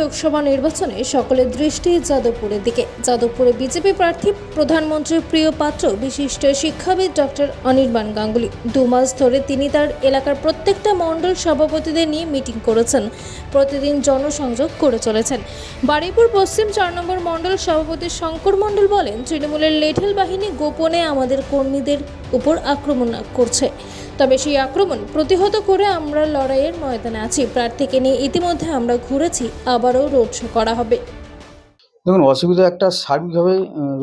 লোকসভা নির্বাচনে সকলের দৃষ্টি যাদবপুরের দিকে। যাদবপুরে বিজেপি প্রার্থী, প্রধানমন্ত্রীর প্রিয় পাত্র, বিশিষ্ট শিক্ষাবিদ ডক্টর অনির্বাণ গাঙ্গুলি। দু মাস ধরে তিনি তার এলাকার প্রত্যেকটা মণ্ডল সভাপতিদের নিয়ে মিটিং করেছেন। প্রতিদিন জনসংযোগ করে চলেছেন। বারুইপুর পশ্চিম চার নম্বর মণ্ডল সভাপতি শঙ্কর মণ্ডল বলেন, তৃণমূলের লেঠেল বাহিনী গোপনে আমাদের কর্মীদের উপর আক্রমণ করছে। তবে সেই আক্রমণ প্রতিহত করে আমরা লড়াইয়ের ময়দানে আছি। প্রার্থীকে নিয়ে ইতিমধ্যে আমরা ঘুরেছি, আবারও রোড শো করা হবে। দেখুন, অসুবিধা একটা সার্বিকভাবে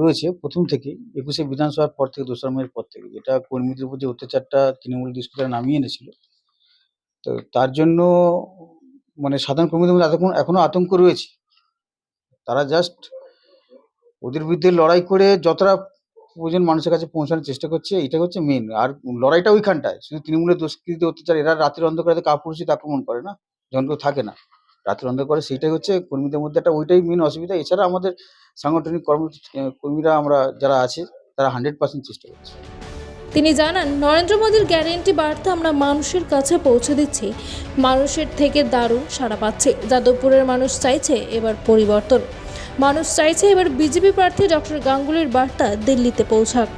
রয়েছে প্রথম থেকে। একুশে বিধানসভার পর থেকে দোসরা মেয়ের পর থেকে। যেটা কর্মীদের উপর যে অত্যাচারটা তৃণমূল ডিসপুটার নামিয়ে এনেছিল। তো তার জন্য মানে সাধারণ কর্মীদের মধ্যে এতক্ষণ, এখনও আতঙ্ক রয়েছে। তারা জাস্ট ওদের বিরুদ্ধে লড়াই করে যতটা প্রয়োজন মানুষের কাছে পৌঁছানোর চেষ্টা করছে এটা হচ্ছে মেন আর লড়াইটা ওইখানটায়। শুধু তৃণমূলের দুষ্কৃতি অত্যাচার? এরা রাতের অন্ধকারে কাপুরুষিত আক্রমণ করে না? যখন কেউ থাকে না। রাতের অন্ধকারে সেইটাই হচ্ছে কর্মীদের মধ্যে একটা ওইটাই মেন অসুবিধা। এছাড়া আমাদের সাংগঠনিক কর্ম কর্মীরা আমরা যারা আছে, তারা হান্ড্রেড পার্সেন্ট চেষ্টা করছে। তিনি জানান, নরেন্দ্র মোদীর গ্যারেন্টি বার্তা আমরা মানুষের কাছে পৌঁছে দিচ্ছি। মানুষের থেকে দারুণ সাড়া পাচ্ছে। যাদবপুরের মানুষ চাইছে এবার পরিবর্তন। মানুষ চাইছে এবার বিজেপি প্রার্থী ডক্টর গাঙ্গুলির বার্তা দিল্লিতে পৌঁছাক।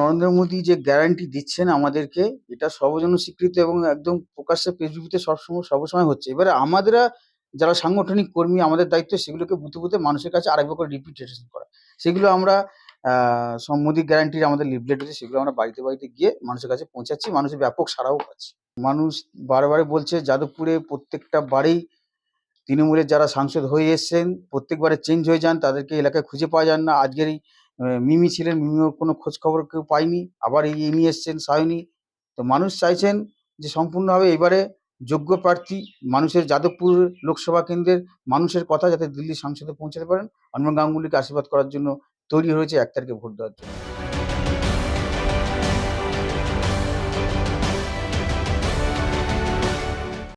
নরেন্দ্র মোদী যে গ্যারান্টি দিচ্ছেন আমাদেরকে, এটা সর্বজন স্বীকৃত এবং একদম প্রকাশ্যে ফেসবুকে সবসময় সবসময় হচ্ছে। এবারে আমাদের যারা সাংগঠনিক কর্মী, আমাদের দায়িত্ব সেগুলোকে বুথে বুথে মানুষের কাছে আরেকবার করে রিপিটেশন করা। সেগুলো আমরা মোদী গ্যারান্টির আমাদের লিফলেট আছে, সেগুলো আমরা বাড়িতে বাড়িতে গিয়ে মানুষের কাছে পৌঁছাচ্ছি, মানুষের ব্যাপক সারাও পাচ্ছে। মানুষ বারবারে বলছে, যাদবপুরে প্রত্যেকটা বাড়ি তৃণমূলের যারা সাংসদ হয়ে এসছেন, প্রত্যেকবারে চেঞ্জ হয়ে যান, তাদেরকে এলাকায় খুঁজে পাওয়া যান না। আজকের এই মিমি ছিলেন, মিমিও কোনো খোঁজ খবর কেউ পায়নি। আবার এই ইনি এসছেন, সায়নী। তো মানুষ চাইছেন যে সম্পূর্ণভাবে এবারে যোগ্য প্রার্থী মানুষের যাদবপুর লোকসভা কেন্দ্রের মানুষের কথা যাতে দিল্লি সংসদে পৌঁছাতে পারেন। হনুমান গাঙ্গুলিকে আশীর্বাদ করার জন্য তৈরি হয়েছে এক তারিখে ভোট দেওয়ার জন্য।